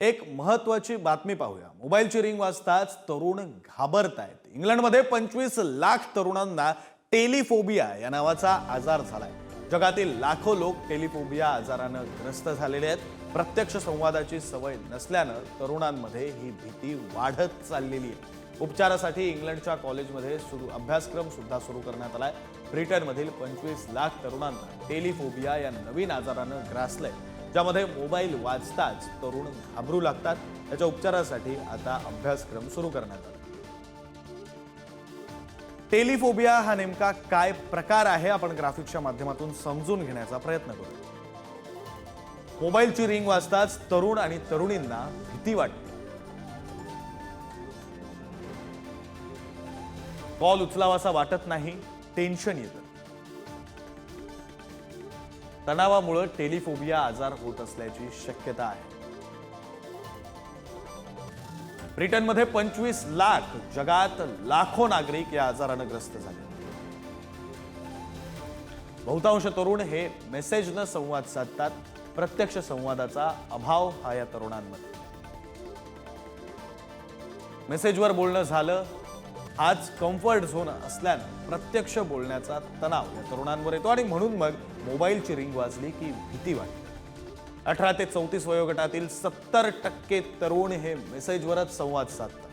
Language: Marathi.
एक महत्वाची बातमी पाहूया. मोबाईलची रिंग वाजताच तरुण घाबरत आहेत इंग्लंडमध्ये पंचवीस लाख तरुणांना टेलिफोबिया या नावाचा आजार झालाय. जगातील लाखो लोक टेलिफोबिया आजारानं ग्रस्त झालेले आहेत. प्रत्यक्ष संवादाची सवय नसल्यानं तरुणांमध्ये ही भीती वाढत चाललेली आहे. उपचारासाठी इंग्लंडच्या कॉलेजमध्ये सुरू अभ्यासक्रम सुद्धा सुरू करण्यात आलाय. ब्रिटनमधील पंचवीस लाख तरुणांना टेलिफोबिया या नवीन आजारानं ग्रासलंय. ज्यामध्ये मोबाईल वाजताच तरुण घाबरू लागतात. त्याच्या उपचारासाठी आता अभ्यासक्रम सुरू करण्यात आला. टेलिफोबिया हा नेमका काय प्रकार आहे? आपण ग्राफिक्सच्या माध्यमातून समजून घेण्याचा प्रयत्न करू. मोबाईलची रिंग वाजताच तरुण आणि तरुणींना भीती वाटते. कॉल उचलावासा वाटत नाही टेन्शन येतं. तणावामुळे टेलिफोबिया आजार होत असल्याची शक्यता आहे. ब्रिटनमध्ये पंचवीस लाख जगात लाखो नागरिक या आजारानं ग्रस्त झाले. बहुतांश तरुण हे मेसेजनं संवाद साधतात. प्रत्यक्ष संवादाचा अभाव हा या तरुणांमध्ये. मेसेजवर बोलणं झालं हाच कम्फर्ट झोन असल्यानं प्रत्यक्ष बोलण्याचा तणाव या तरुणांवर येतो. आणि म्हणून मग मोबाईलची रिंग वाजली की भीती वाटते. अठरा ते चौतीस वयोगटातील सत्तर टक्के तरुण हे मेसेजवरच संवाद साधतात.